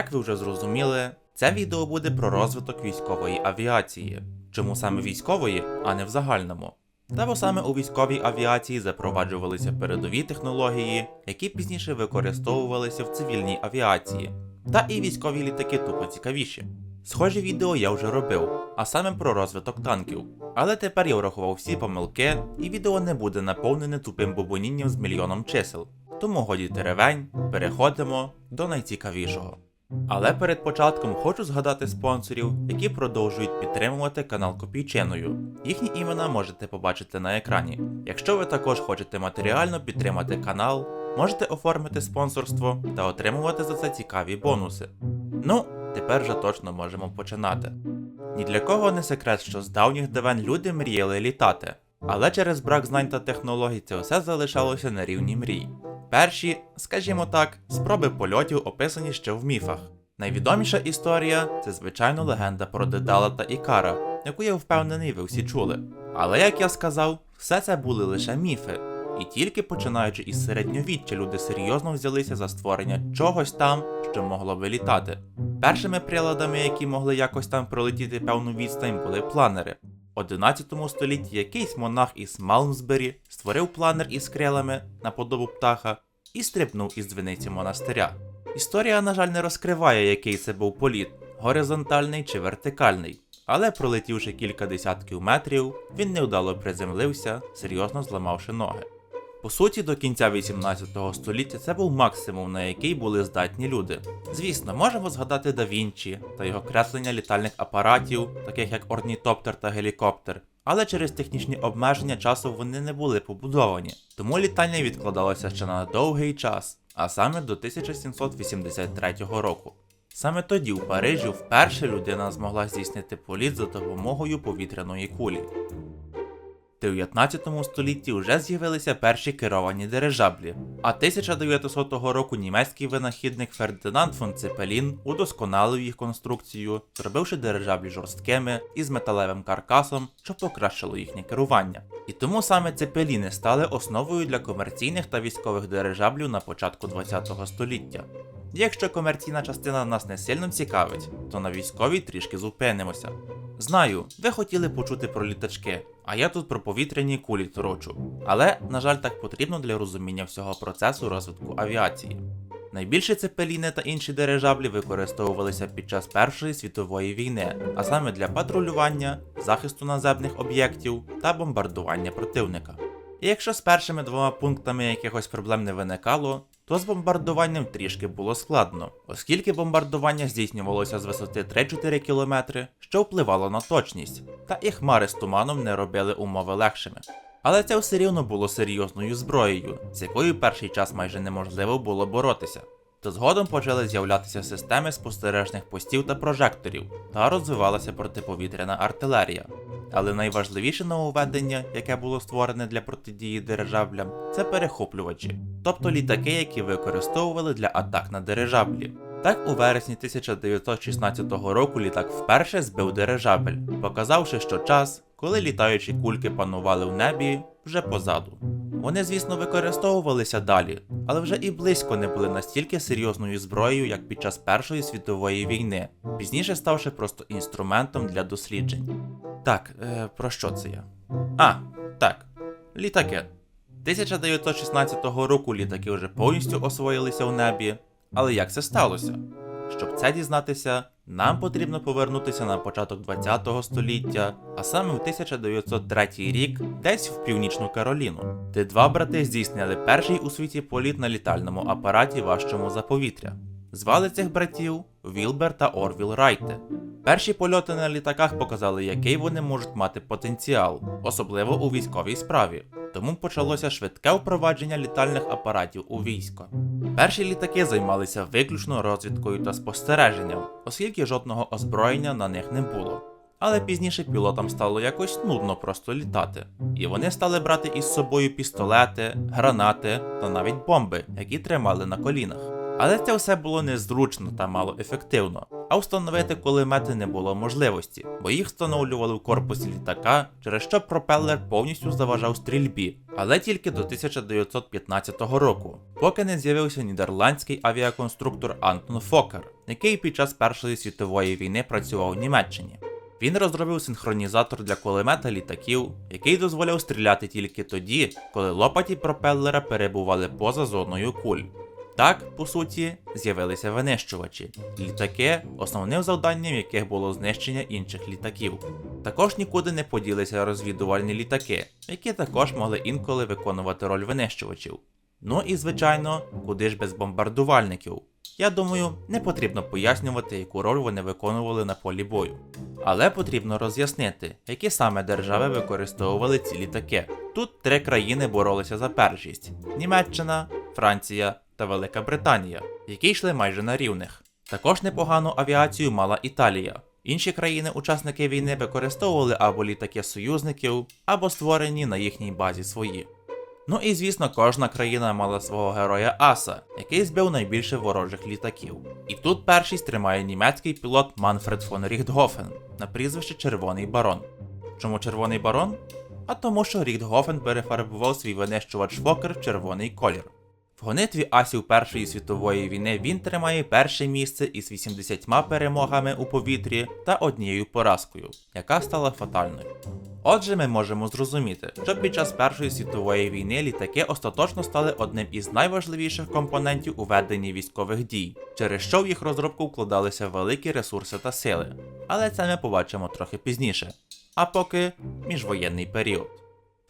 Як ви вже зрозуміли, це відео буде про розвиток військової авіації. Чому саме військової, а не в загальному? Та бо саме у військовій авіації запроваджувалися передові технології, які пізніше використовувалися в цивільній авіації. Та і військові літаки тупо цікавіші. Схожі відео я вже робив, а саме про розвиток танків. Але тепер я врахував всі помилки, і відео не буде наповнене тупим бубонінням з мільйоном чисел. Тому годі теревень, переходимо до найцікавішого. Але перед початком хочу згадати спонсорів, які продовжують підтримувати канал Копійчиною. Їхні імена можете побачити на екрані. Якщо ви також хочете матеріально підтримати канал, можете оформити спонсорство та отримувати за це цікаві бонуси. Ну, тепер вже точно можемо починати. Ні для кого не секрет, що з давніх давен люди мріяли літати, але через брак знань та технологій це все залишалося на рівні мрій. Перші, скажімо так, спроби польотів описані ще в міфах. Найвідоміша історія це звичайно легенда про Дедала та Ікара, яку я впевнений ви всі чули. Але як я сказав, все це були лише міфи. І тільки починаючи із середньовіччя люди серйозно взялися за створення чогось там, що могло би літати. Першими приладами, які могли якось там пролетіти певну відстань, були планери. У 11 столітті якийсь монах із Малмсбері створив планер із крилами на подобу птаха і стрибнув із дзвіниці монастиря. Історія, на жаль, не розкриває, який це був політ горизонтальний чи вертикальний, але пролетівши кілька десятків метрів, він невдало приземлився, серйозно зламавши ноги. По суті, до кінця 18 століття це був максимум, на який були здатні люди. Звісно, можемо згадати Да Вінчі та його креслення літальних апаратів, таких як орнітоптер та гелікоптер, але через технічні обмеження часу вони не були побудовані, тому літання відкладалося ще на довгий час, а саме до 1783 року. Саме тоді в Парижі вперше людина змогла здійснити політ за допомогою повітряної кулі. В 19 столітті вже з'явилися перші керовані дирижаблі, а 1900 року німецький винахідник Фердинанд фон Цепелін удосконалив їх конструкцію, зробивши дирижаблі жорсткими і з металевим каркасом, що покращило їхнє керування. І тому саме цепеліни стали основою для комерційних та військових дирижаблів на початку 20 століття. Якщо комерційна частина нас не сильно цікавить, то на військовій трішки зупинимося. Знаю, ви хотіли почути про літачки, а я тут про повітряні кулі торочу. Але, на жаль, так потрібно для розуміння всього процесу розвитку авіації. Найбільше цепеліни та інші дирижаблі використовувалися під час Першої світової війни, а саме для патрулювання, захисту наземних об'єктів та бомбардування противника. І якщо з першими двома пунктами якихось проблем не виникало, то з бомбардуванням трішки було складно, оскільки бомбардування здійснювалося з висоти 3-4 км, що впливало на точність, та і хмари з туманом не робили умови легшими. Але це все рівно було серйозною зброєю, з якою перший час майже неможливо було боротися. То згодом почали з'являтися системи спостережних постів та прожекторів, та розвивалася протиповітряна артилерія. Але найважливіше нововведення, яке було створене для протидії дирижаблям, це перехоплювачі, тобто літаки, які використовували для атак на дирижаблі. Так, у вересні 1916 року літак вперше збив дирижабель, показавши, що час, коли літаючі кульки панували в небі, вже позаду. Вони, звісно, використовувалися далі, але вже і близько не були настільки серйозною зброєю, як під час Першої світової війни, пізніше ставши просто інструментом для досліджень. Так, е, про що це я? А, так, літаки. 1916 року літаки вже повністю освоїлися у небі. Але як це сталося? Щоб це дізнатися, нам потрібно повернутися на початок 20 століття, а саме в 1903 рік, десь в Північну Кароліну, де два брати здійснили перший у світі політ на літальному апараті важчому за повітря. Звали цих братів Вілбер та Орвіл Райти. Перші польоти на літаках показали, який вони можуть мати потенціал, особливо у військовій справі. Тому почалося швидке впровадження літальних апаратів у військо. Перші літаки займалися виключно розвідкою та спостереженням, оскільки жодного озброєння на них не було. Але пізніше пілотам стало якось нудно просто літати, і вони стали брати із собою пістолети, гранати та навіть бомби, які тримали на колінах. Але це все було незручно та малоефективно, а встановити кулемети не було можливості, бо їх встановлювали в корпусі літака, через що пропелер повністю заважав стрільбі, але тільки до 1915 року, поки не з'явився нідерландський авіаконструктор Антон Фокер, який під час Першої світової війни працював в Німеччині. Він розробив синхронізатор для кулемета літаків, який дозволяв стріляти тільки тоді, коли лопаті пропеллера перебували поза зоною куль. Так, по суті, з'явилися винищувачі літаки, основним завданням яких було знищення інших літаків. Також нікуди не поділися розвідувальні літаки, які також могли інколи виконувати роль винищувачів. Ну і звичайно, куди ж без бомбардувальників. Я думаю, не потрібно пояснювати, яку роль вони виконували на полі бою. Але потрібно роз'яснити, які саме держави використовували ці літаки. Тут три країни боролися за першість: Німеччина, Франція та Велика Британія, які йшли майже на рівних. Також непогану авіацію мала Італія. Інші країни-учасники війни використовували або літаки союзників, або створені на їхній базі свої. Ну і звісно, кожна країна мала свого героя Аса, який збив найбільше ворожих літаків. І тут першість тримає німецький пілот Манфред фон Ріхтгофен на прізвище Червоний Барон. Чому Червоний Барон? А тому, що Ріхтгофен перефарбував свій винищувач Фокер в червоний колір. В гонитві асів Першої світової війни він тримає перше місце із 80 перемогами у повітрі та однією поразкою, яка стала фатальною. Отже, ми можемо зрозуміти, що під час Першої світової війни літаки остаточно стали одним із найважливіших компонентів у веденні військових дій, через що в їх розробку вкладалися великі ресурси та сили. Але це ми побачимо трохи пізніше. А поки міжвоєнний період.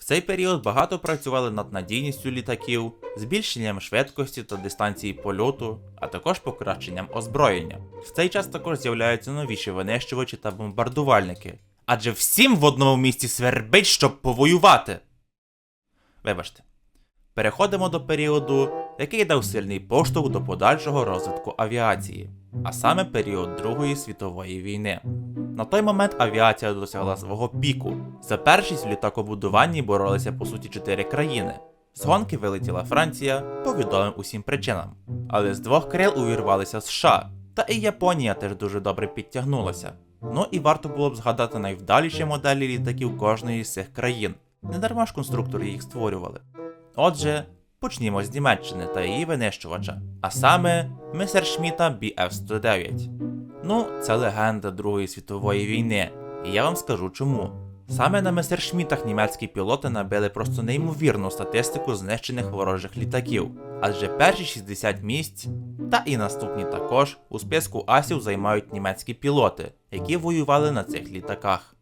В цей період багато працювали над надійністю літаків, збільшенням швидкості та дистанції польоту, а також покращенням озброєння. В цей час також з'являються новіші винищувачі та бомбардувальники. Адже всім в одному місці свербить, щоб повоювати. Вибачте. Переходимо до періоду, який дав сильний поштовх до подальшого розвитку авіації, а саме період Другої світової війни. На той момент авіація досягла свого піку. За першість в літакобудуванні боролися по суті чотири країни. З гонки вилетіла Франція по відомим усім причинам. Але з двох крил увірвалися США, та і Японія теж дуже добре підтягнулася. Ну і варто було б згадати найвдаліші моделі літаків кожної з цих країн. Недарма ж конструктори їх створювали. Отже, почнімо з Німеччини та її винищувача, а саме Месершміта BF-109. Ну, це легенда Другої світової війни, і я вам скажу чому. Саме на Месершмітах німецькі пілоти набили просто неймовірну статистику знищених ворожих літаків, адже перші 60 місць, та і наступні також, у списку асів займають німецькі пілоти, які воювали на цих літаках.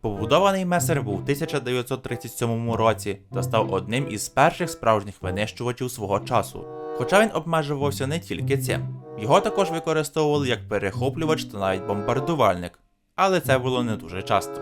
Побудований месер був у 1937 році та став одним із перших справжніх винищувачів свого часу. Хоча він обмежувався не тільки цим, його також використовували як перехоплювач та навіть бомбардувальник, але це було не дуже часто.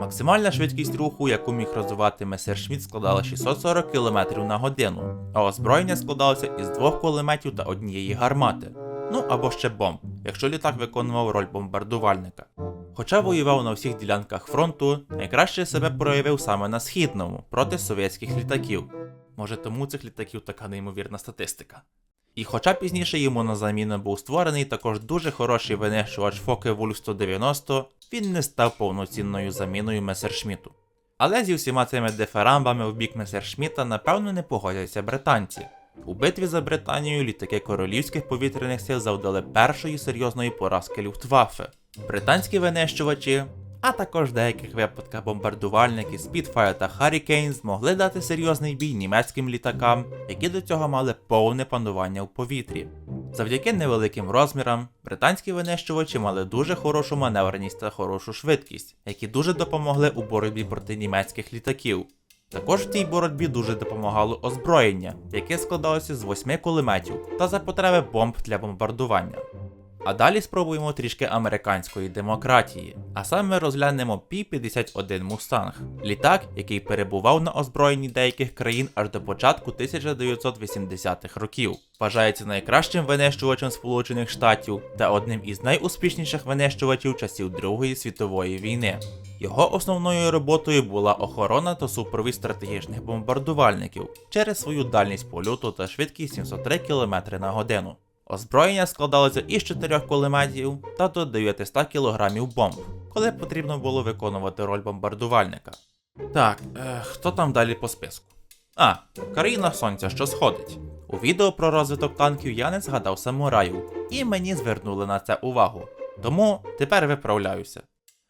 Максимальна швидкість руху, яку міг розвивати Месершміт, складала 640 км на годину, а озброєння складалося із двох кулеметів та однієї гармати. Ну або ще бомб, якщо літак виконував роль бомбардувальника. Хоча воював на всіх ділянках фронту, найкраще себе проявив саме на східному проти совєтських літаків. Може тому цих літаків така неймовірна статистика. І хоча пізніше йому на заміну був створений також дуже хороший винищувач Фоке Вульф 190, він не став повноцінною заміною Месершміту. Але зі всіма цими диферамбами в бік Месершміта напевно не погодяться британці. У битві за Британію літаки королівських повітряних сил завдали першої серйозної поразки Люфтваффе. Британські винищувачі, а також деяких випадках бомбардувальники Spitfire та Hurricane змогли дати серйозний бій німецьким літакам, які до цього мали повне панування в повітрі. Завдяки невеликим розмірам, британські винищувачі мали дуже хорошу маневреність та хорошу швидкість, які дуже допомогли у боротьбі проти німецьких літаків. Також в цій боротьбі дуже допомагало озброєння, яке складалося з восьми кулеметів та за потреби бомб для бомбардування. А далі спробуємо трішки американської демократії. А саме розглянемо Пі-51 Mustang, літак, який перебував на озброєнні деяких країн аж до початку 1980-х років. Вважається найкращим винищувачем Сполучених Штатів та одним із найуспішніших винищувачів часів Другої світової війни. Його основною роботою була охорона та супровід стратегічних бомбардувальників через свою дальність польоту та швидкість 703 км на годину. Озброєння складалося із 4 кулеметів та до 900 кг бомб, коли потрібно було виконувати роль бомбардувальника. Так, е, хто там далі по списку? А, країна сонця, що сходить. У відео про розвиток танків я не згадав самураїв, і мені звернули на це увагу. Тому тепер виправляюся.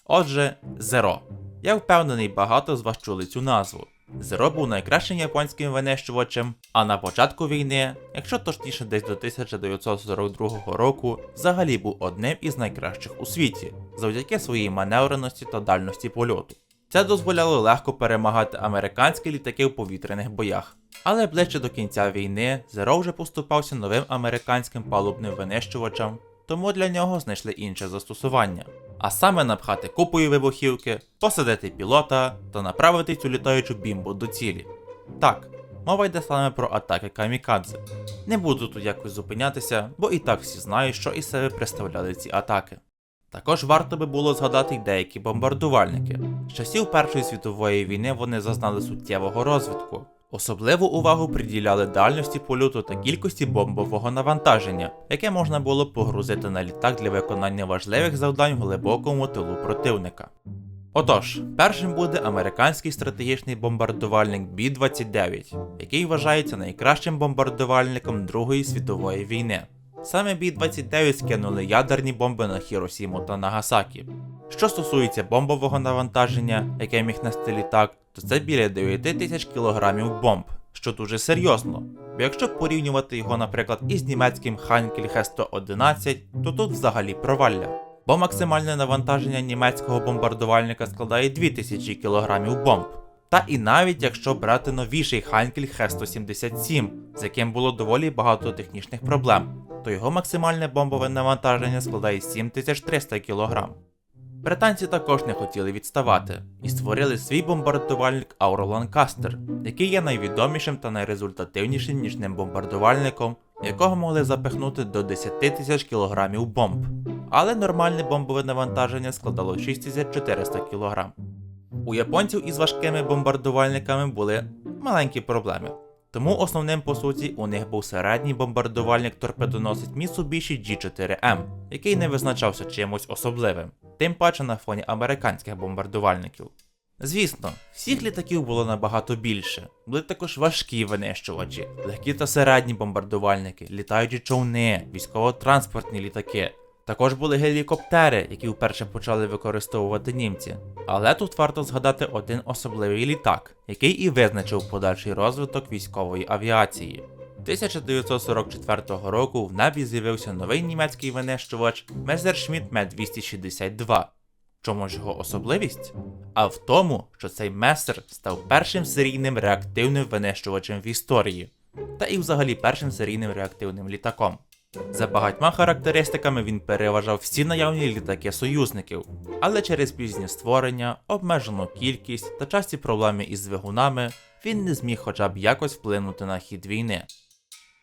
Отже, Зеро. Я впевнений, багато з вас чули цю назву. Зеро був найкращим японським винищувачем, а на початку війни, якщо точніше десь до 1942 року, взагалі був одним із найкращих у світі, завдяки своїй маневреності та дальності польоту. Це дозволяло легко перемагати американські літаки в повітряних боях. Але ближче до кінця війни Зеро вже поступався новим американським палубним винищувачам, тому для нього знайшли інше застосування. А саме напхати купою вибухівки, посадити пілота та направити цю літаючу бімбу до цілі. Так, мова йде саме про атаки камікадзе. Не буду тут якось зупинятися, бо і так всі знають, що із себе представляли ці атаки. Також варто би було згадати й деякі бомбардувальники. З часів Першої світової війни вони зазнали суттєвого розвитку. Особливу увагу приділяли дальності польоту та кількості бомбового навантаження, яке можна було погрузити на літак для виконання важливих завдань в глибокому тилу противника. Отож, першим буде американський стратегічний бомбардувальник Бі-29, який вважається найкращим бомбардувальником Другої світової війни. Саме Бі-29 скинули ядерні бомби на Хіросіму та Нагасакі. Що стосується бомбового навантаження, яке міг нести літак, то це біля 9 тисяч кілограмів бомб, що дуже серйозно. Бо якщо порівнювати його, наприклад, із німецьким Heinkel He-111, то тут взагалі провалля. Бо максимальне навантаження німецького бомбардувальника складає 2000 кг бомб. Та і навіть якщо брати новіший Heinkel He-177, з яким було доволі багато технічних проблем, то його максимальне бомбове навантаження складає 7300 кг. Британці також не хотіли відставати і створили свій бомбардувальник Auro Lancaster, який є найвідомішим та найрезультативнішим нічним бомбардувальником, якого могли запихнути до 10 тисяч кілограмів бомб. Але нормальне бомбове навантаження складало 6400 кг. У японців із важкими бомбардувальниками були маленькі проблеми. Тому основним по суті у них був середній бомбардувальник торпедоносець Mitsubishi G4M, який не визначався чимось особливим, тим паче на фоні американських бомбардувальників. Звісно, всіх літаків було набагато більше. Були також важкі винищувачі, легкі та середні бомбардувальники, літаючі човни, військово-транспортні літаки. Також були гелікоптери, які вперше почали використовувати німці. Але тут варто згадати один особливий літак, який і визначив подальший розвиток військової авіації. 1944 року в небі з'явився новий німецький винищувач Messerschmitt Me-262. Чому ж його особливість? А в тому, що цей месер став першим серійним реактивним винищувачем в історії, та і взагалі першим серійним реактивним літаком. За багатьма характеристиками він переважав всі наявні літаки союзників, але через пізнє створення, обмежену кількість та часті проблеми із двигунами він не зміг хоча б якось вплинути на хід війни.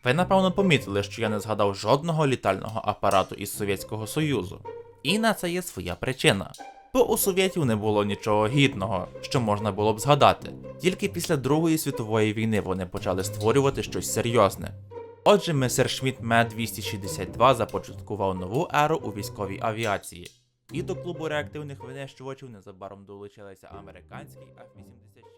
Ви напевно помітили, що я не згадав жодного літального апарату із Совєтського Союзу. І на це є своя причина. Бо у совєтів не було нічого гідного, що можна було б згадати. Тільки після Другої світової війни вони почали створювати щось серйозне. Отже, Месершмітт Ме-262 започаткував нову еру у військовій авіації. І до клубу реактивних винищувачів незабаром долучилися американський F-86 Sabre